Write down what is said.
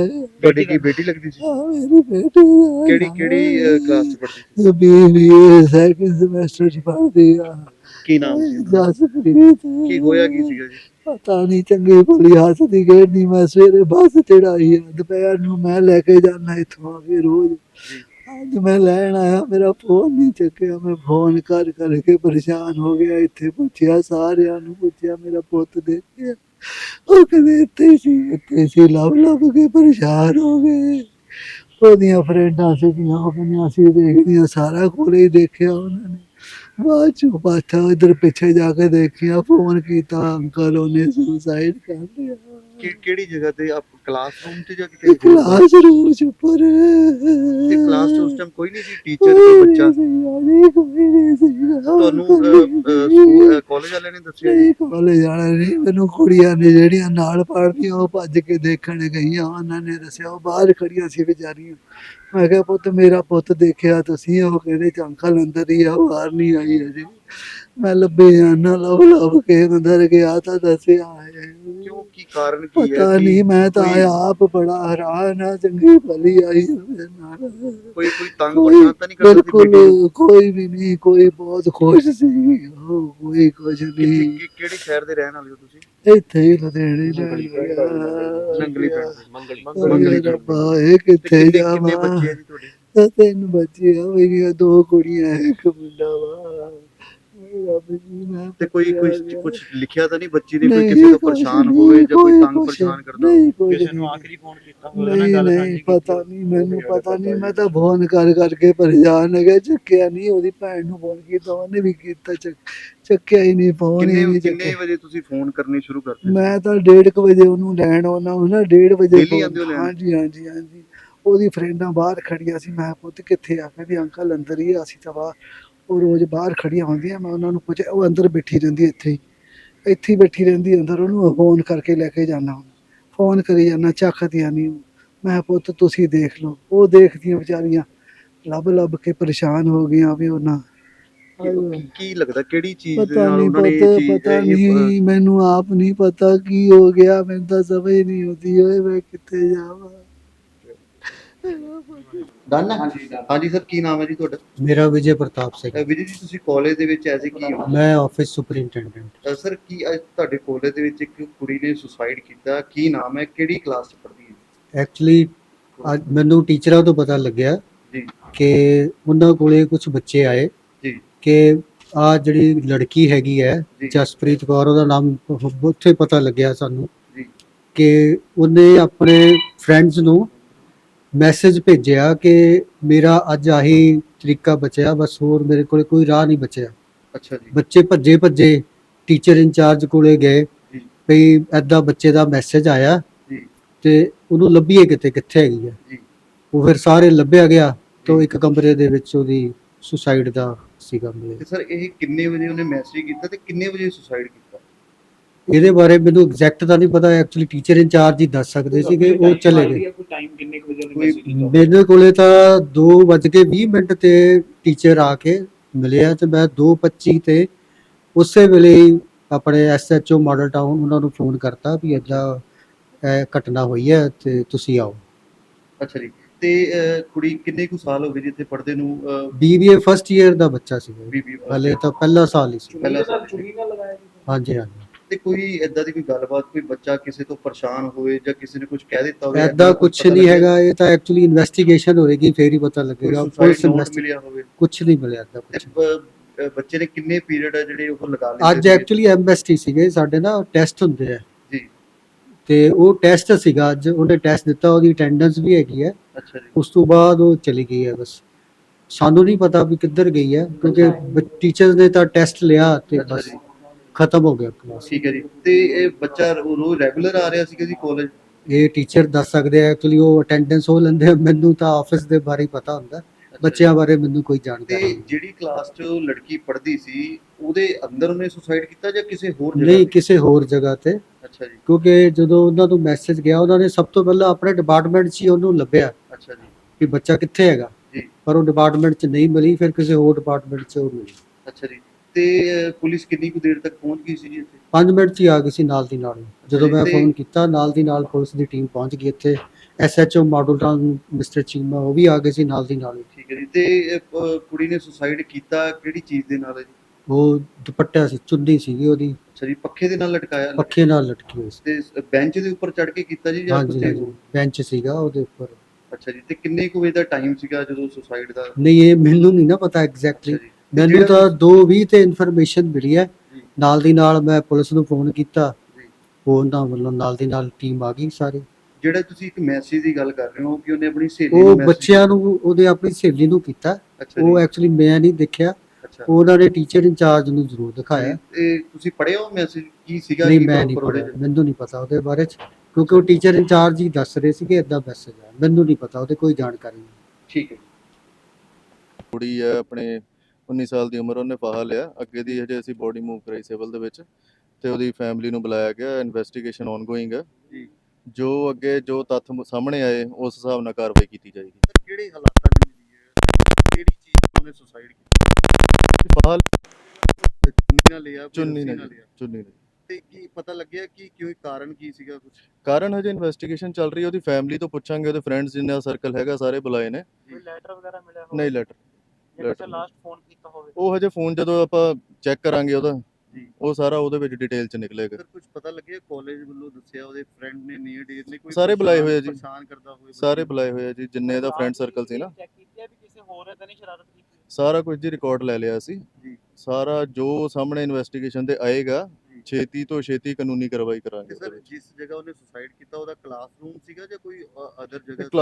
ਤੁਹਾਡੀ ਕੀ ਬੇਟੀ ਲੱਗਦੀ ਸੀ? ਆ ਮੇਰੀ ਬੇਟੀ। ਕਿਹੜੀ ਕਿਹੜੀ ਕਲਾਸ ਚ ਪੜ੍ਹਦੀ ਸੀ? ਬੀ ਬੀ ਸੈਕਿੰਡ ਸਮੈਸਟਰ ਚ ਪੜ੍ਹਦੀ ਆ। ਕੀ ਨਾਮ ਸੀ ਉਹਦਾ? ਜਸਪ੍ਰੀਤ ਕੀ ਹੋਇਆ ਕੀ ਸੀਗਾ ਜੀ? ਪਤਾ ਨਹੀਂ ਚੰਗੀ ਭਲੀ ਹੱਸਦੀ ਖੇਡਦੀ ਮੈਂ ਸਵੇਰੇ ਬੱਸ ਚੜਾਈ ਆ। ਦੁਪਹਿਰ ਨੂੰ ਮੈਂ ਲੈ ਕੇ ਜਾਣਾ ਇੱਥੋਂ ਆ ਕੇ ਰੋਜ਼। ਅੱਜ ਮੈਂ ਲੈਣ ਆਇਆ ਮੇਰਾ ਫੋਨ ਨਹੀਂ ਚੱਕਿਆ। ਮੈਂ ਫੋਨ ਕਰ ਕਰਕੇ ਪਰੇਸ਼ਾਨ ਹੋ ਗਿਆ। ਇੱਥੇ ਪੁੱਛਿਆ ਸਾਰਿਆਂ ਨੂੰ ਪੁੱਛਿਆ ਮੇਰਾ ਪੁੱਤ ਦੇਖਿਆ ਉਹ ਕਹਿੰਦੇ ਇੱਥੇ ਸੀ ਇੱਥੇ ਸੀ, ਲੱਭ ਲੱਭ ਕੇ ਪਰੇਸ਼ਾਨ ਹੋ ਗਏ। ਉਹਦੀਆਂ ਫਰੈਂਡਾਂ ਸੀਗੀਆਂ, ਉਹ ਕਹਿੰਦੀਆਂ, ਅਸੀਂ ਦੇਖਦੀਆਂ ਸਾਰਾ ਕੋਲੇ ਹੀ ਦੇਖਿਆ ਉਹਨਾਂ ਨੇ। ਬਾਅਦ ਚੋਂ ਇਧਰ ਪਿੱਛੇ ਜਾ ਕੇ ਦੇਖਿਆ ਫੋਨ ਕੀਤਾ ਅੰਕਲ ਉਹਨੇ ਸੁਸਾਈਡ ਕਰ ਲਿਆ। ਕਿ ਕਿਹੜੀ ਜਗ੍ਹਾ ਤੇ? ਆਪ ਕਲਾਸਰੂਮ ਤੇ ਜਾਂ ਕਿਤੇ ਹੋਰ? ਕਲਾਸ ਰੂਮ ਚ ਉੱਪਰ। ਤੇ ਕਲਾਸ ਚ ਉਸ ਟਾਈਮ ਕੋਈ ਨਹੀਂ ਸੀ ਟੀਚਰ ਕੋਈ ਬੱਚਾ ਕੋਈ ਨਹੀਂ ਸੀਗਾ ਤੁਹਾਨੂੰ ਸਕੂਲ ਕਾਲਜ ਵਾਲਿਆਂ ਨੇ ਦੱਸਿਆ ਨਹੀਂ ਕਾਲਜ ਮੈਨੂੰ ਕੁੜੀਆਂ ਨੇ ਜਿਹੜੀਆਂ ਨਾਲ ਪੜ੍ਹਦੀਆਂ ਉਹ ਭੱਜ ਕੇ ਦੇਖਣ ਗਈਆਂ ਉਹਨਾਂ ਨੇ ਦੱਸਿਆ ਉਹ ਬਾਹਰ ਖੜੀਆਂ ਸੀ ਵਿਚਾਰੀਆਂ। ਮੈਂ ਕਿਹਾ ਪੁੱਤ ਮੇਰਾ ਪੁੱਤ ਦੇਖਿਆ ਤੁਸੀਂ ਉਹ ਕਹਿੰਦੇ ਚ ਅੰਕਲ ਅੰਦਰ ਹੀ ਆ ਬਾਹਰ ਨਹੀਂ ਆਈ ਅਜੇ ਮੈਂ ਲੱਭੇ ਜਾਣਾ ਲੱਭ ਲੱਭ ਕੇ ਅੰਦਰ ਗਿਆ ਤਾਂ ਦੱਸਿਆ ਹੈ। ਕਿਉਂ ਕੀ ਕਾਰਨ ਕੀ ਹੈ? ਪਤਾ ਨਹੀਂ ਮੈਂ ਤਾਂ ਆਪ ਬੜਾ ਹੈਰਾਨ ਆ ਚੰਗੀ ਭਲੀ ਆਈ ਨਾਲ। ਕੋਈ ਕੋਈ ਤੰਗ ਪਰੇਸ਼ਾਨ ਤਾਂ ਨਹੀਂ ਕਰਦਾ? ਬਿਲਕੁਲ ਕੋਈ ਵੀ ਨਹੀਂ ਕੋਈ ਬਹੁਤ ਖੁਸ਼ ਸੀ। ਉਹ ਕੋਈ ਕੁਝ ਨਹੀਂ। ਕਿਹੜੇ ਸ਼ਹਿਰ ਦੇ ਰਹਿਣ ਵਾਲੇ ਹੋ ਤੁਸੀਂ? ਇੱਥੇ ਹੀ ਨੰਗਲੀ ਪਿੰਡ ਦੇ। ਮੰਗਲੀ ਮੰਗਲੀ। ਪਿੰਡ। ਰੱਬਾ ਇਹ ਕਿੱਥੇ ਜਾਵਾਂ? ਤਿੰਨ ਬੱਚੇ ਆ ਮੇਰੀਆਂ ਦੋ ਕੁੜੀਆਂ ਇੱਕ ਮੁੰਡਾ ਵਾ। ਰੱਬ ਜੀ ਮੈਂ ਤੇ ਕੋਈ ਕੋਈ ਕੁਝ ਲਿਖਿਆ ਤਾਂ ਨਹੀਂ ਬੱਚੀ ਨੇ ਕੋਈ ਨਹੀਂ, ਕਿਸੇ ਤੋਂ ਕੁਛ ਪਰੇਸ਼ਾਨ ਨਹੀਂ, ਹੋਵੇ ਜਾਂ ਕੋਈ ਕੋਈ ਤੰਗ ਕੁਛ ਪਰੇਸ਼ਾਨ ਕਰਦਾ ਨਹੀਂ ਕੋਈ ਕਿਸੇ ਨੂੰ। ਆਖਰੀ ਫੋਨ ਕੀਤਾ ਹੋਵੇ ਉਹਦੇ ਨਾਲ ਨਹੀਂ ਗੱਲ ਨਹੀਂ ਸਾਂਝੀ ਪਤਾ ਨਹੀਂ ਮੈਨੂੰ ਪਤਾ ਨਹੀਂ ਮੈਂ ਤਾਂ ਫੋਨ ਕਰ ਕਰਕੇ ਪਰੇਸ਼ਾਨ ਹੋ ਗਿਆ ਚੱਕਿਆ ਨਹੀਂ ਉਹਦੀ ਭੈਣ ਨੂੰ ਫੋਨ ਕੀਤਾ ਉਹਨੇ ਵੀ ਕੀਤਾ ਚੱਕ ਚੱਕਿਆ ਹੀ ਨਹੀਂ ਫੋਨ ਹੀ ਕਿੰਨੇ ਨਹੀਂ ਕਿੰਨੇ ਚੱਕਿਆ। ਵਜੇ ਤੁਸੀਂ ਫੋਨ ਕਰਨੇ ਸ਼ੁਰੂ ਕਰਦੇ ਮੈਂ ਤਾਂ 1:30 ਵਜੇ ਉਹਨੂੰ ਲੈਣ ਆਉਣਾ ਹੁੰਦਾ 1:30 ਵਜੇ Daily phone- ਆਉਂਦੇ ਹੋ ਲੈਣ? ਹਾਂਜੀ ਹਾਂਜੀ ਹਾਂਜੀ। ਉਹਦੀ ਫਰੈਂਡਾਂ ਬਾਹਰ ਖੜੀਆਂ ਸੀ ਮੈਂ ਪੁੱਤ ਕਿੱਥੇ ਆ? ਕਹਿੰਦੀ ਅੰਕਲ ਅੰਦਰ ਹੀ ਆ, ਅਸੀਂ ਤਾਂ ਬਾਹਰ ਉਹ ਰੋਜ਼ ਬਾਹਰ ਖੜੀਆਂ ਹੁੰਦੀਆਂ ਮੈਂ ਉਹਨਾਂ ਨੂੰ ਪੁੱਛਿਆ ਉਹ ਅੰਦਰ ਬੈਠੀ ਰਹਿੰਦੀ ਇੱਥੇ ਹੀ। ਇੱਥੇ ਹੀ ਬੈਠੀ ਰਹਿੰਦੀ ਅੰਦਰ ਉਹਨੂੰ ਫੋਨ ਕਰਕੇ ਲੈ ਕੇ ਜਾਣਾ ਫੋਨ ਕਰੀ ਜਾਣਾ ਚੱਕਦੀਆਂ ਨਹੀਂ। ਮੈਂ ਪੁੱਤ ਤੁਸੀਂ ਦੇਖ ਲਓ। ਉਹ ਦੇਖਦੀਆਂ ਵਿਚਾਰੀਆਂ ਲੱਭ ਲੱਭ ਕੇ ਪਰੇਸ਼ਾਨ ਹੋ ਗਈਆਂ ਵੀ ਉਹਨਾਂ। ਕੀ- ਕੀ ਲੱਗਦਾ ਕਿਹੜੀ ਚੀਜ਼ ਪਤਾ ਨਹੀਂ ਉਹਨਾਂ ਨੇ ਇਹ ਪਤਾ ਪਤਾ ਨਹੀਂ ਮੈਨੂੰ ਆਪ ਨਹੀਂ ਪਤਾ ਕੀ ਹੋ ਗਿਆ ਮੈਨੂੰ ਤਾਂ ਸਮਝ ਨਹੀਂ ਆਉਂਦੀ ਓਏ ਮੈਂ ਕਿੱਥੇ ਜਾਵਾਂ? ਡਨ ਹੈ ਹਾਂਜੀ ਸਰ ਕੀ ਨਾਮ ਹੈ ਜੀ ਤੁਹਾਡਾ? ਮੇਰਾ ਵਿਜੇ ਪ੍ਰਤਾਪ ਸਿੰਘ। ਅਹ, ਵਿਜੇ ਜੀ ਤੁਸੀਂ ਕਾਲਜ ਦੇ ਵਿੱਚ ਐਸੇ ਕੀ ਹੋ? ਮੈਂ ਆਫਿਸ ਸੁਪਰਿੰਟੈਂਡੈਂਟ ਸਰ ਕੀ ਅੱਜ ਤੁਹਾਡੇ ਕਾਲਜ ਦੇ ਵਿੱਚ ਇੱਕ ਕੁੜੀ ਨੇ ਸੁਸਾਈਡ ਕੀਤਾ? ਕੀ ਨਾਮ ਹੈ? ਕਿਹੜੀ ਕਲਾਸ ਚ ਪੜ੍ਹਦੀ ਹੈ? ਐਕਚੁਅਲੀ ਅੱਜ ਮੈਨੂੰ ਟੀਚਰਾਂ ਤੋਂ ਪਤਾ ਲੱਗਿਆ ਜੀ। ਕਿ ਉਹਨਾਂ ਕੋਲੇ ਕੁਝ ਬੱਚੇ ਆਏ ਜੀ। ਕਿ ਆ ਜਿਹੜੀ ਲੜਕੀ ਹੈਗੀ ਹੈ ਜੀ। ਜਸਪ੍ਰੀਤ ਕੌਰ ਉਹਦਾ ਨਾਮ ਉੱਥੇ ਪਤਾ ਲੱਗਿਆ ਸਾਨੂੰ ਜੀ। ਕਿ ਉਹਨੇ ਆਪਣੇ ਫਰੈਂਡਸ ਨੂੰ ਮੈਸੇਜ ਭੇਜਿਆ ਕਿ ਮੇਰਾ ਅੱਜ ਆਹੀ ਤਰੀਕਾ ਬਚਿਆ ਬਸ ਹੋਰ ਮੇਰੇ ਕੋਲੇ ਕੋਈ ਰਾਹ ਨਹੀਂ ਬਚਿਆ। ਅੱਛਾ ਜੀ। ਬੱਚੇ ਭੱਜੇ ਭੱਜੇ ਟੀਚਰ ਇੰਚਾਰਜ ਕੋਲੇ ਗਏ। ਵੀ ਐਦਾਂ ਬੱਚੇ ਦਾ ਮੈਸੇਜ ਆਇਆ ਜੀ। ਤੇ ਉਹਨੂੰ ਲੱਭੀਏ ਕਿਤੇ ਕਿੱਥੇ ਹੈਗੀ ਹੈ ਜੀ। ਉਹ ਫਿਰ ਸਾਰੇ ਲੱਭਿਆ ਗਿਆ ਤੋਂ ਇੱਕ ਕਮਰੇ ਦੇ ਵਿੱਚ ਉਹਦੀ ਸੁਸਾਈਡ ਦਾ ਸੀਗਾ ਮਿਲਿਆ ਤੇ ਸਰ ਇਹ ਕਿੰਨੇ ਵਜੇ ਉਹਨੇ ਮੈਸੇਜ ਕੀਤਾ ਤੇ ਕਿੰਨੇ ਵਜੇ ਸੁਸਾਈਡ ਕੀਤਾ? ਇਹਦੇ ਬਾਰੇ ਮੈਨੂੰ ਐਗਜ਼ੈਕਟ ਤਾਂ ਨਹੀਂ ਪਤਾ ਐਕਚੁਅਲੀ ਟੀਚਰ ਇੰਚਾਰਜ ਹੀ ਦੱਸ ਸਕਦੇ ਸੀਗੇ ਉਹ ਚਲੇ ਗਏ। ਟਾਈਮ ਕਿੰਨੇ ਕੁ ਵਜੇ ਮੈਸੇਜ ਮੇਰੇ ਕੋਲੇ ਤਾਂ 2:20 ਮਿੰਟ ਤੇ ਟੀਚਰ ਆ ਕੇ ਮਿਲਿਆ ਤੇ ਮੈਂ 2:25 ਤੇ ਉਸੇ ਵੇਲੇ ਹੀ ਆਪਣੇ ਐਸਐਚਓ ਮਾਡਲ ਟਾਊਨ ਉਹਨਾਂ ਨੂੰ ਫੋਨ ਕਰਤਾ ਵੀ ਇਹ ਘਟਨਾ ਹੋਈ ਹੈ ਤੇ ਤੁਸੀਂ ਆਓ। ਅੱਛਾ ਜੀ ਤੇ ਅਹ, ਕੁੜੀ ਕਿੰਨੇ ਕੁ ਸਾਲ ਹੋ ਗਏ ਜੀ ਇੱਥੇ ਪੜ੍ਹਦੇ ਨੂੰ? ਬੀਬੀਏ ਫਸਟ ਇਅਰ ਦਾ ਬੱਚਾ ਸੀ ਹਲੇ ਤਾਂ ਪਹਿਲਾ ਸਾਲ ਹੀ ਸੀ। ਪਹਿਲਾਂ ਚੁਣੀ ਨਾ ਲਗਾਇਆ ਜੀ ਹਾਂਜੀ ਹਾਂਜੀ। ਤੇ ਕੋਈ ਏਦਾਂ ਦੀ ਕੋਈ ਗੱਲਬਾਤ ਕੋਈ ਬੱਚਾ ਕਿਸੇ ਤੋਂ ਪਰੇਸ਼ਾਨ ਹੋਵੇ ਜਾਂ ਕਿਸੇ ਨੇ ਕੁਝ ਕਹਿ ਦਿੱਤਾ ਹੋਵੇ ਐਦਾਂ ਕੁਝ ਨਹੀਂ ਹੈਗਾ ਇਹ ਤਾਂ ਐਕਚੁਅਲੀ ਇਨਵੈਸਟੀਗੇਸ਼ਨ ਹੋਏਗੀ ਫੇਰ ਹੀ ਪਤਾ ਲੱਗੇਗਾ ਪੁਲਿਸ ਮਿਲਿਆ ਹੋਵੇ? ਕੁਝ ਨਹੀਂ ਮਿਲਿਆ ਐਦਾਂ ਤੇ ਕੁਝ ਬੱਚੇ ਨੇ ਕਿੰਨੇ ਪੀਰੀਅਡ ਆ ਜਿਹੜੇ ਉਹ ਲਗਾ ਲਏ ਅੱਜ ਐਕਚੁਅਲੀ ਐਮਐਸਟੀ ਸੀਗੇ ਸਾਡੇ ਨਾ ਟੈਸਟ ਹੁੰਦੇ ਆ। ਜੀ। ਤੇ ਉਹ ਟੈਸਟ ਸੀਗਾ ਅੱਜ ਉਹਨੇ ਟੈਸਟ ਦਿੱਤਾ ਉਹਦੀ ਅਟੈਂਡੈਂਸ ਵੀ ਹੈਗੀ ਹੈ ਅੱਛਾ ਜੀ। ਉਸ ਤੋਂ ਬਾਅਦ ਉਹ ਚਲੀ ਗਈ ਹੈ ਬਸ। ਸਾਨੂੰ ਨਹੀਂ ਪਤਾ ਵੀ ਕਿੱਧਰ ਗਈ ਹੈ ਕਿਉਂਕਿ ਟੀਚਰਸ ਨੇ ਤਾਂ ਟੈਸਟ ਲਿਆ ਤੇ ਅੱਛਾ ਬਸ। ਜੀ ਖਤਮ ਹੋ ਗਿਆ ਕਲਾਸ ਠੀਕ ਹੈ ਜੀ। ਤੇ ਇਹ ਬੱਚਾ ਰੋਜ਼ ਰੈਗੂਲਰ ਆ ਰਿਹਾ ਸੀਗਾ ਜੀ ਕਾਲਜ ਇਹ ਟੀਚਰ ਦੱਸ ਸਕਦੇ ਆ ਐਕਚੁਅਲੀ ਉਹ ਅਟੈਂਡੈਂਸ ਉਹ ਲੈਂਦੇ ਆ। ਮੈਨੂੰ ਤਾਂ ਆਫਿਸ ਦੇ ਬਾਰੇ ਹੀ ਪਤਾ ਹੁੰਦਾ। ਬੱਚਿਆਂ ਬਾਰੇ ਮੈਨੂੰ ਕੋਈ ਜਾਣਕਾਰੀ ਤੇ ਨਹੀਂ। ਜਿਹੜੀ ਕਲਾਸ 'ਚ ਉਹ ਲੜਕੀ ਪੜ੍ਹਦੀ ਸੀ ਉਹਦੇ ਅੰਦਰ ਉਹਨੇ ਸੁਸਾਈਡ ਕੀਤਾ ਜਾਂ ਕਿਸੇ ਹੋਰ ਜਗ੍ਹਾ ਨਹੀਂ ਤੇ? ਕਿਸੇ ਹੋਰ ਜਗ੍ਹਾ ਤੇ। ਅੱਛਾ ਜੀ। ਕਿਉਂਕਿ ਜਦੋਂ ਉਹਨਾਂ ਨੂੰ ਮੈਸੇਜ ਗਿਆ ਉਹਨਾਂ ਨੇ ਸਭ ਤੋਂ ਪਹਿਲਾਂ ਆਪਣੇ ਡਿਪਾਰਟਮੈਂਟ 'ਚ ਹੀ ਉਹਨੂੰ ਲੱਭਿਆ ਅੱਛਾ ਜੀ। ਕਿ ਬੱਚਾ ਕਿੱਥੇ ਹੈਗਾ। ਜੀ। ਪਰ ਉਹ ਡਿਪਾਰਟਮੈਂਟ 'ਚ ਨਹੀਂ ਮਿਲੀ ਫਿਰ ਕਿਸੇ ਹੋਰ ਡਿਪਾਰਟਮੈਂਟ 'ਚ ਉਹ ਮਿਲੀ। ਅੱਛਾ ਜੀ। ਤੇ ਪੁਲਿਸ ਕਿੰਨੀ ਕੁ ਦੇਰ ਤੱਕ ਪਹੁੰਚ ਗਈ ਸੀ ਜੀ ਇੱਥੇ? 5 ਮਿੰਟ 'ਚ ਹੀ ਆ ਗਈ ਸੀ ਨਾਲ ਦੀ ਨਾਲ। ਜਦੋਂ ਮੈਂ ਤੇ- ਫੋਨ ਕੀਤਾ ਨਾਲ ਦੀ ਨਾਲ ਪੁਲਿਸ ਦੀ ਟੀਮ ਪਹੁੰਚ ਗਈ ਇੱਥੇ। SHO Model Town mister Cheema ਉਹ ਵੀ ਆ ਗਏ ਸੀ ਨਾਲ ਦੀ ਨਾਲ। ਹੀ। ਠੀਕ ਹੈ ਜੀ ਤੇ ਕੁੜੀ ਨੇ ਸੁਸਾਈਡ ਕੀਤਾ ਕਿਹੜੀ ਚੀਜ਼ ਦੇ ਨਾਲ ਹੈ ਜੀ? ਉਹ ਦੁਪੱਟਾ ਸੀ ਚੁੰਨੀ ਸੀਗੀ ਉਹਦੀ। ਅੱਛਾ ਜੀ ਪੱਖੇ ਦੇ ਨਾਲ ਲਟਕਾਇਆ? ਪੱਖੇ ਨਾਲ ਲਟਕੀ ਹੋਈ ਸੀ। ਤੇ ਬੈਂਚ ਦੇ ਉੱਪਰ ਚੜ ਕੇ ਕੀਤਾ ਜੀ ਜਾਂ ਹਾਂਜੀ ਹਾਂਜੀ। ਬੈਂਚ ਸੀਗਾ ਉਹਦੇ ਉੱਪਰ। ਅੱਛਾ ਜੀ ਤੇ ਕਿੰਨੇ ਕੁ ਵਜੇ ਦਾ ਟਾਈਮ ਸੀਗਾ ਜਦੋਂ ਸੁਸਾਈਡ ਦਾ? ਨਹੀਂ ਇਹ ਮੈਨੂੰ ਨਹੀਂ ਨਾ ਪਤਾ ਐਗਜ਼ੈਕਟਲੀ ਅੱਛਾ ਜੀ। ਮੈਨੂੰ ਤਾਂ 2:20 ਤੇ ਇਨਫੋਰਮੇਸ਼ਨ ਮਿਲੀ ਹੈ। ਨਾਲ ਦੀ ਨਾਲ ਮੈਂ ਪੁਲਿਸ ਨੂੰ ਫੋਨ ਕੀਤਾ। ਜੀ। ਉਹਨਾਂ ਵੱਲੋਂ ਨਾਲ ਦੀ ਨਾਲ ਟੀਮ ਆ ਗਈ ਸਾਰੇ। ਜਿਹੜਾ ਤੁਸੀਂ ਇੱਕ ਮੈਸੇਜ ਦੀ ਗੱਲ ਕਰ ਰਹੇ ਹੋ ਕਿ ਉਹਨੇ ਆਪਣੀ ਸਹੇਲੀ ਨੂੰ ਉਹ message- ਬੱਚਿਆਂ ਨੂੰ ਉਹਦੇ ਆਪਣੀ ਸਹੇਲੀ ਨੂੰ ਕੀਤਾ। ਅੱਛਾ ਉਹ ਐਕਚੁਅਲੀ ਮੈਂ ਨਹੀਂ ਦੇਖਿਆ। ਅੱਛਾ। ਉਹਨਾਂ ਨੇ ਟੀਚਰ ਇੰਚਾਰਜ ਨੂੰ ਜ਼ਰੂਰ ਦਿਖਾਇਆ। ਤੇ ਤੁਸੀਂ ਉਹ ਮੈਸੇਜ ਕੀ ਸੀਗਾ ਨਹੀਂ ਕੀ ਮੈਂ ਨਹੀਂ proper ਉਹਦੇ ਮੈਨੂੰ ਨਹੀਂ ਪਤਾ ਉਹਦੇ ਬਾਰੇ ਚ। ਕਿਉਂਕਿ ਉਹ ਟੀਚਰ ਇੰਚਾਰਜ ਹੀ ਦੱਸ ਰਹੇ ਸੀ ਕਿ ਇਦਾਂ ਮੈਸੇਜ ਆ। ਮੈਨੂੰ ਨਹੀਂ ਪਤਾ ਉਹਦੇ ਕੋਈ ਜਾਣਕਾਰੀ ਨਹੀਂ। ਠੀਕ ਹੈ ਕੁੜੀ ਹੈ ਆਪਣੇ 19 ਸਾਲ ਦੀ ਉਮਰ ਉਹਨੇ ਫਾਹਾ ਲਿਆ। ਅੱਗੇ ਦੀ ਹਜੇ ਅਸੀਂ ਬੋਡੀ ਮੂਵ ਕਰਾਈ ਸਿਵਲ ਦੇ ਵਿੱਚ ਤੇ ਉਹਦੀ ਫੈਮਿਲੀ ਨੂੰ ਬੁਲਾਇਆ ਗਿਆ। ਇਨਵੈਸਟੀਗੇਸ਼ਨ ਆਨਗੋਇੰਗ ਹੈ। ਜੀ। ਜੋ ਅੱਗੇ ਜੋ ਤੱਥ ਸਾਹਮਣੇ ਆਏ ਉਸ ਹਿਸਾਬ ਨਾਲ ਕਾਰਵਾਈ ਕੀਤੀ ਜਾਏਗੀ। ਸਰ ਕਿਹੜੇ ਹਾਲਾਤਾਂ 'ਚ ਮਿਲੀ ਹੈ? ਕਿਹੜੀ ਚੀਜ਼ ਉਹਨੇ ਸੁਸਾਈਡ ਕੀਤੀ? ਫਾਹਾ ਚੁੰਨੀ ਨਾਲ ਲਿਆ ਚੁੰਨੀ ਨਾਲ ਲਿਆ। ਚੁੰਨੀ ਨਹੀਂ। ਤੇ ਕੀ ਪਤਾ ਲੱਗਿਆ ਕਿ ਕਿਉਂ ਕਾਰਨ ਕੀ ਸੀਗਾ ਕੁਝ ਕਾਰਨ ਹਜੇ ਇਨਵੈਸਟੀਗੇਸ਼ਨ ਚੱਲ ਰਹੀ ਹੈ। ਉਹਦੀ ਫੈਮਿਲੀ ਤੋਂ ਪੁੱਛਾਂਗੇ। ਉਹਦੇ ਫਰੈਂਡਸ ਜਿੰਨਾ ਸਰਕਲ ਹੈਗਾ ਸਾਰੇ ਬੁਲਾਏ ਨੇ। ਕੋਈ ਲੈਟਰ ਵਗੈਰਾ ਮਿਲਿਆ ਹੋਵੇ? ਨਹੀਂ ਲੈਟਰ ਜਾਂ ਕਿਸੇ letter ਲਾਸਟ ਫੋਨ ਕੀਤਾ ਹੋਵੇ ਉਹ ਹਜੇ ਫੋਨ ਜਦੋਂ ਆਪਾਂ ਚੈੱਕ ਕਰਾਂਗੇ ਉਹਦਾ ਜੀ। ਉਹ ਸਾਰਾ ਉਹਦੇ ਵਿੱਚ ਡਿਟੇਲ ਚ ਨਿਕਲੇਗਾ ਸਰ ਕੁਝ ਪਤਾ ਲੱਗਿਆ ਕਾਲਜ ਵੱਲੋਂ ਦੱਸਿਆ ਉਹਦੇ ਫਰੈਂਡ ਨੇ ਨੀਅਰ ਡੇਟ ਨੇ ਕੋਈ ਸਾਰੇ ਬੁਲਾਏ ਹੋਏ ਆ ਜੀ। ਪਰੇਸ਼ਾਨ ਕਰਦਾ ਹੋਵੇ ਸਾਰੇ ਬੁਲਾਏ ਹੋਏ ਆ ਜੀ ਜਿੰਨੇ ਦਾ ਫਰੈਂਡ ਸਰਕਲ ਸੀ ਨਾ ਚੈੱਕ ਕੀਤੀ ਵੀ ਕਿਸੇ ਹੋਰ ਨੇ ਤਾਂ ਨਹੀਂ ਸ਼ਰਾਰਤ ਕੀਤੀ ਸਾਰਾ ਕੁਝ ਜੀ ਰਿਕਾਰਡ ਲੈ ਲਿਆ ਸੀ ਜੀ। ਸਾਰਾ ਜੋ ਸਾਹਮਣੇ ਇਨਵੈਸਟੀਗੇਸ਼ਨ ਤੇ ਆਏਗਾ। ਛੇਤੀ ਤੋਂ ਛੇਤੀ ਕਾਨੂੰਨੀ ਕਾਰਵਾਈ ਕਰਾਂਗੇ ਸਰ ਜਿਸ ਜਗ੍ਹਾ ਉਹਨੇ ਸੁਸਾਈਡ ਕੀਤਾ ਉਹਦਾ ਕਲਾਸਰੂਮ ਸੀਗਾ ਜਾਂ ਕੋਈ ਅਦਰ ਜਗ੍ਹਾ